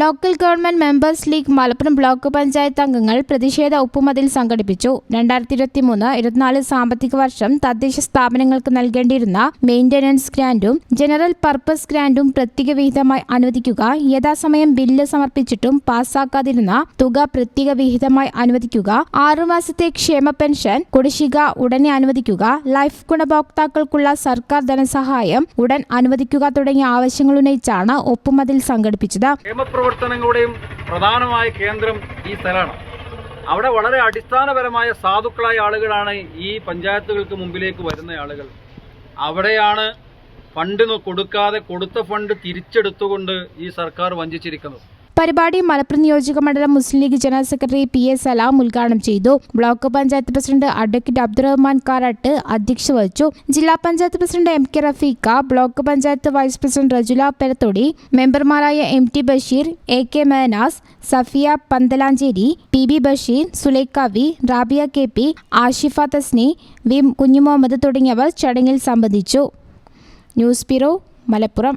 Local government members league Malappuram block panchayat അംഗങ്ങൾ പ്രതിഷേധ ഒപ്പുമതിൽ സംഘടിപ്പിച്ചു. രണ്ടായിരത്തി ഇരുപത്തി മൂന്ന് ഇരുപത്തിനാല് സാമ്പത്തിക വർഷം തദ്ദേശ സ്ഥാപനങ്ങൾക്ക് നൽകേണ്ടിയിരുന്ന മെയിന്റനൻസ് ഗ്രാന്റും ജനറൽ പർപ്പസ് ഗ്രാന്റും പ്രത്യേക വിഹിതമായി അനുവദിക്കുക യഥാസമയം ബില്ല് സമർപ്പിച്ചിട്ടും പാസ്സാക്കാതിരുന്ന തുക പ്രത്യേക വിഹിതമായി അനുവദിക്കുക ആറുമാസത്തെ ക്ഷേമ പെൻഷൻ കുടിശ്ശിക ഉടനെ അനുവദിക്കുക ലൈഫ് ഗുണഭോക്താക്കൾക്കുള്ള സർക്കാർ ധനസഹായം ഉടൻ അനുവദിക്കുക തുടങ്ങിയ ആവശ്യങ്ങൾ ഉന്നയിച്ചാണ് ഒപ്പുമതിൽ സംഘടിപ്പിച്ചത്. നിയമപ്രവർത്തനങ്ങളുടെയും പ്രധാനമായ കേന്ദ്രം ഈ സ്ഥലമാണ്. അവിടെ വളരെ അടിസ്ഥാനപരമായ സാധുക്കളായ ആളുകളാണ് ഈ പഞ്ചായത്തുകൾക്ക് മുമ്പിലേക്ക് വരുന്ന ആളുകൾ. അവിടെയാണ് ഫണ്ട് നു- കൊടുക്കാതെ കൊടുത്ത ഫണ്ട് തിരിച്ചെടുത്തുകൊണ്ട് ഈ സർക്കാർ വഞ്ചിച്ചിരിക്കുന്നത്. പരിപാടി മലപ്പുറം നിയോജക മണ്ഡലം Muslim league general secretary P A Salam ഉദ്ഘാടനം ചെയ്തു. Block panchayat president advocate Abdurahman Karat അധ്യക്ഷത വഹിച്ചു. ജില്ലാ panchayat president M K Rafeeqa block panchayat vice president Rajula Perathodi മെമ്പർമാരായ M T Basheer A K Menas Safiya Panthalanchery P B Basheer Sulaikha V Rabiya K P Ashifa Thasni V Kunjumuhammad തുടങ്ങിയവർ ചടങ്ങിൽ സംബന്ധിച്ചു. News bureau Malappuram.